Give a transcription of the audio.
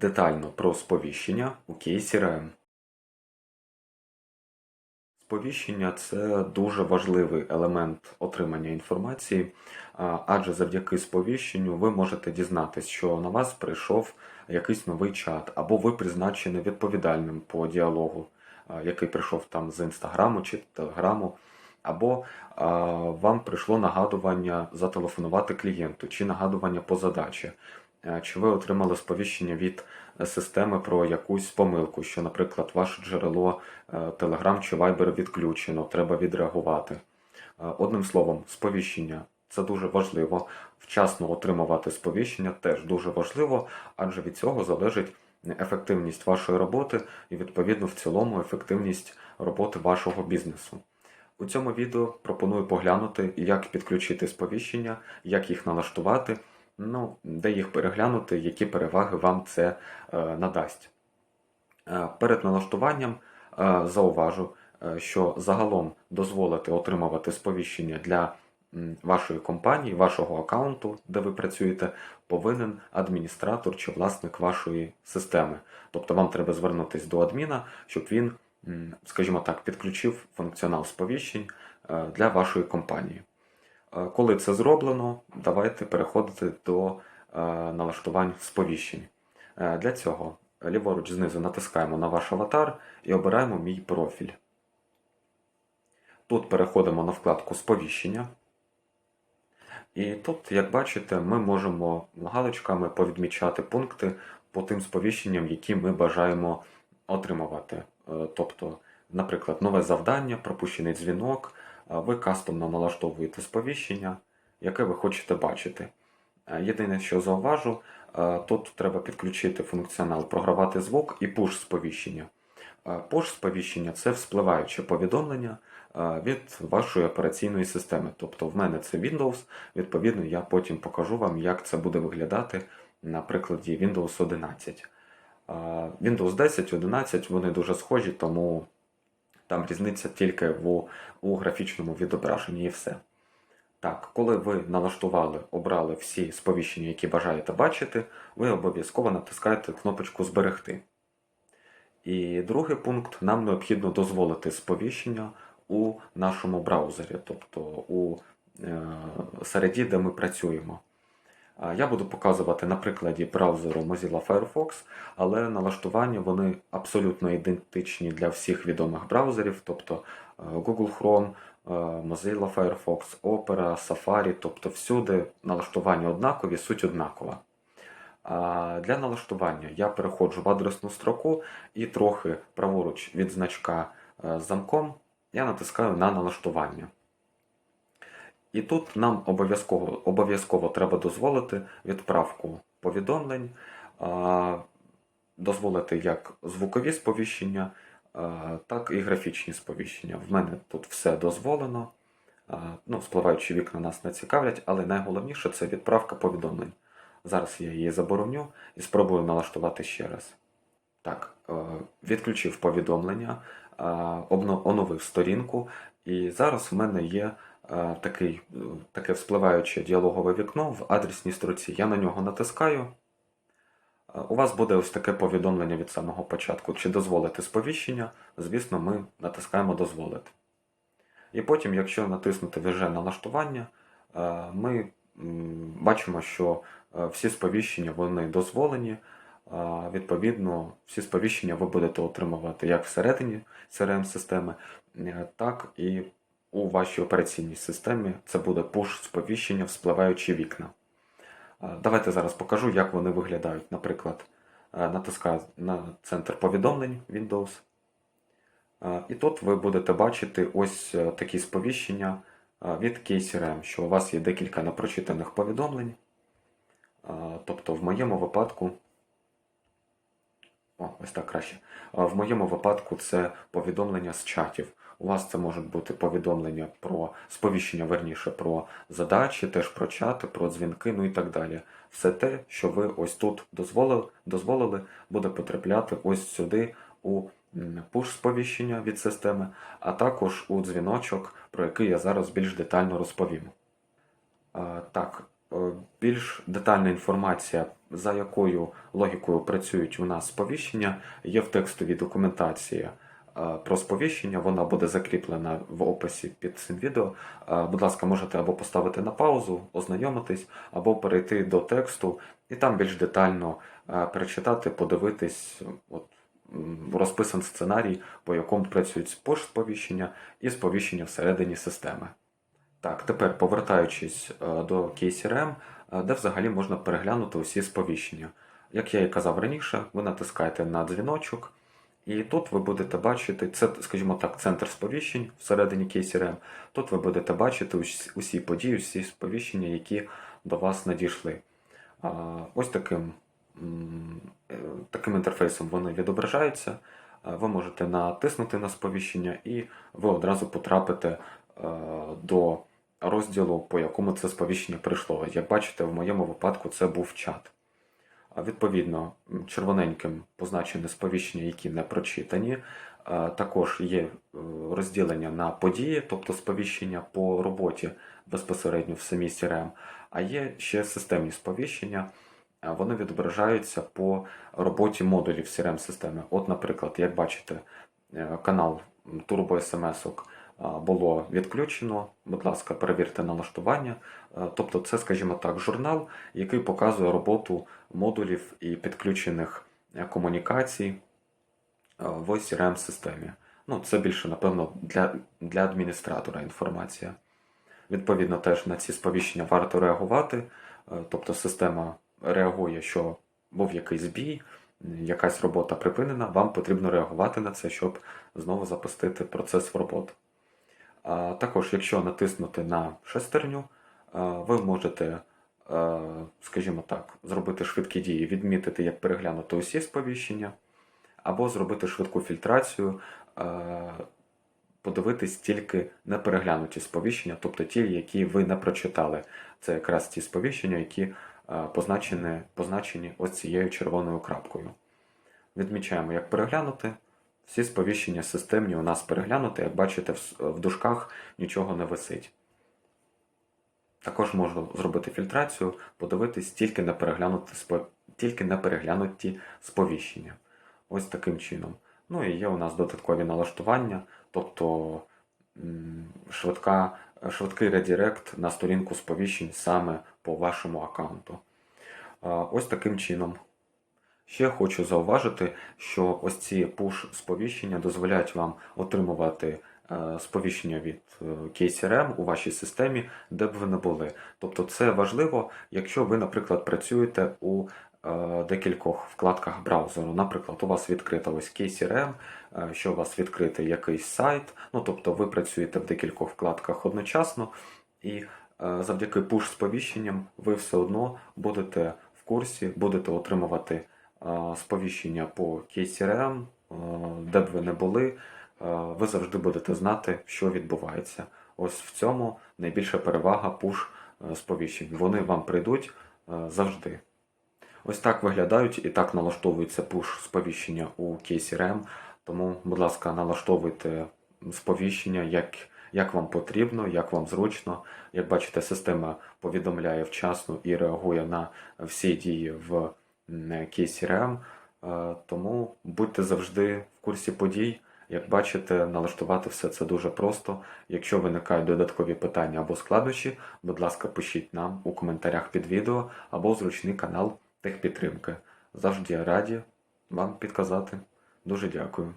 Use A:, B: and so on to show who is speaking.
A: детально про сповіщення у KCRM. Сповіщення це дуже важливий елемент отримання інформації, адже завдяки сповіщенню ви можете дізнатись, що на вас прийшов якийсь новий чат, або ви призначені відповідальним по діалогу, який прийшов там з інстаграму чи телеграму, або вам прийшло нагадування зателефонувати клієнту, чи нагадування по задачі. Е, Чи ви отримали сповіщення від е, системи про якусь помилку, що, наприклад, ваше джерело е, Telegram чи Viber відключено, треба відреагувати. Одним словом, сповіщення це дуже важливо. Вчасно отримувати сповіщення теж дуже важливо, адже від цього залежить ефективність вашої роботи і, відповідно, в цілому ефективність роботи вашого бізнесу. У цьому відео пропоную поглянути, як підключити сповіщення, як їх налаштувати, ну, де їх переглянути, які переваги вам це е, надасть. Е, Перед налаштуванням е, зауважу, що загалом дозволити отримувати сповіщення для вашої компанії, вашого аккаунту, де ви працюєте, повинен адміністратор чи власник вашої системи. Тобто вам треба звернутися до адміна, щоб він, скажімо так, підключив функціонал сповіщень для вашої компанії. Коли це зроблено, давайте переходити до е, налаштувань сповіщень. Е, Для цього ліворуч знизу натискаємо на ваш аватар і обираємо Мій профіль. Тут переходимо на вкладку Сповіщення. І тут, як бачите, ми можемо галочками повідмічати пункти по тим сповіщенням, які ми бажаємо отримувати. Е, Тобто, наприклад, нове завдання, пропущений дзвінок, ви кастомно налаштовуєте сповіщення, яке ви хочете бачити. Е, Єдине, що зауважу, е, тут треба підключити функціонал програвати звук і push сповіщення. Push сповіщення це вспливаюче повідомлення е, від вашої операційної системи. Тобто в мене це Windows, відповідно, я потім покажу вам, як це буде виглядати на прикладі Windows 11. Е, Windows 10, 11 вони дуже схожі, тому там різниця тільки в, у графічному відображенні і все. Так, коли ви налаштували, обрали всі сповіщення, які бажаєте бачити, ви обов'язково натискаєте кнопочку Зберегти. І другий пункт нам необхідно дозволити сповіщення у нашому браузері, тобто у е, середі, де ми працюємо. Я буду показувати на прикладі браузеру Mozilla Firefox, але налаштування вони абсолютно ідентичні для всіх відомих браузерів, тобто е, Google Chrome, е, Mozilla Firefox, Opera, Safari, тобто всюди налаштування однакові, суть однакова. Для налаштування я переходжу в адресну строку і трохи праворуч від значка е, з замком я натискаю на налаштування. І тут нам обов'язково обов'язково треба дозволити відправку повідомлень, дозволити як звукові сповіщення, так і графічні сповіщення. В мене тут все дозволено. Ну, спливаючі вікна нас не цікавлять, але найголовніше це відправка повідомлень. Зараз я її забороню і спробую налаштувати ще раз. Так, е, відключив повідомлення, оновив сторінку, і зараз в мене є такий, е, таке вспливаюче діалогове вікно в адресній строці. Я на нього натискаю. Е, У вас буде ось таке повідомлення від самого початку. Чи дозволити сповіщення? Звісно, ми натискаємо дозволити. І потім, якщо натиснути вже налаштування, е, ми бачимо, що е, всі сповіщення вони дозволені. Відповідно, всі сповіщення ви будете отримувати як всередині CRM-системи, е, так і у вашій операційній системі. Це буде push сповіщення, вспливаючі вікна. Давайте зараз покажу, як вони виглядають. Наприклад, е, натискаю на центр повідомлень Windows. Е, І тут ви будете бачити ось е, такі сповіщення е, від KCRM, що у вас є декілька непрочитаних повідомлень. Е, Тобто, в моєму випадку. О, ось так краще. В моєму випадку це повідомлення з чатів. У вас це можуть бути повідомлення про сповіщення, верніше, про задачі, теж про чати, про дзвінки, ну і так далі. Все те, що ви ось тут дозволили, дозволили, буде потрапляти ось сюди у пуш-сповіщення від системи, а також у дзвіночок, про який я зараз більш детально розповім. Так, е, більш детальна інформація, за якою логікою працюють у нас сповіщення, є в текстовій документації е, про сповіщення. Вона буде закріплена в описі під цим відео. Е, Будь ласка, можете або поставити на паузу, ознайомитись, або перейти до тексту і там більш детально е, перечитати, подивитись. От, розписан сценарій, по якому працюють пуш-сповіщення і сповіщення всередині системи. Так, тепер повертаючись е, до KCRM, е, де взагалі можна переглянути усі сповіщення. Як я і казав раніше, ви натискаєте на дзвіночок, і тут ви будете бачити, це, скажімо так, центр сповіщень всередині KCRM. Тут ви будете бачити усі, події, усі сповіщення, які до вас надійшли. Ось таким, е, таким інтерфейсом вони відображаються. Ви можете натиснути на сповіщення, і ви одразу потрапите е, до розділу, по якому це сповіщення прийшло. Як бачите, в моєму випадку це був чат. Відповідно, червоненьким позначені сповіщення, які не прочитані. Е, Також є е, розділення на події, тобто сповіщення по роботі безпосередньо в самій CRM, а є ще системні сповіщення. Е, Вони відображаються по роботі модулів CRM-системи. От, наприклад, як бачите, канал Turbo SMS було відключено. Будь ласка, перевірте налаштування. Е, Тобто, це, скажімо так, журнал, який показує роботу модулів і підключених е, комунікацій е, в CRM-системі. Ну, це більше, напевно, для, для адміністратора інформація. Відповідно, теж на ці сповіщення варто реагувати. Тобто система реагує, що був якийсь збій, якась робота припинена, вам потрібно реагувати на це, щоб знову запустити процес в роботу. Також, якщо натиснути на шестерню, ви можете, скажімо так, зробити швидкі дії, відмітити, як переглянути усі сповіщення, або зробити швидку фільтрацію, подивитись тільки непереглянуті сповіщення, тобто ті, які ви не прочитали. Це якраз ті сповіщення, які позначені, позначені ось цією червоною крапкою. Відмічаємо, як переглянути. Всі сповіщення системні у нас переглянути, як бачите, в дужках нічого не висить. Також можна зробити фільтрацію, подивитись тільки на переглянути, тільки на переглянуті сповіщення. Ось таким чином. Ну і є у нас додаткові налаштування, тобто швидка, швидкий редирект на сторінку сповіщень саме по вашому аккаунту. Ось таким чином. Ще хочу зауважити, що ось ці push-сповіщення дозволяють вам отримувати е, сповіщення від е, KCRM у вашій системі, де б ви не були. Тобто це важливо, якщо ви, наприклад, працюєте у е, декількох вкладках браузеру. Наприклад, у вас відкрита ось KCRM, що у вас відкритий якийсь сайт, ну тобто ви працюєте в декількох вкладках одночасно, і завдяки push-сповіщенням ви все одно будете в курсі, будете отримувати сповіщення по KCRM, е, де б ви не були, е, ви завжди будете знати, що відбувається. Ось в цьому найбільша перевага е, сповіщень. Вони вам прийдуть е, завжди. Ось так виглядають і так налаштовується push сповіщення у KCRM. Тому, будь ласка, налаштовуйте сповіщення, як, як вам потрібно, як вам зручно. Як бачите, система повідомляє вчасно і реагує на всі дії в м, KCRM. Е, Тому будьте завжди в курсі подій. Як бачите, налаштувати все це дуже просто. Якщо виникають додаткові питання або складнощі, будь ласка, пишіть нам у коментарях під відео або зручний канал техпідтримки. Завжди раді вам підказати. Дуже дякую.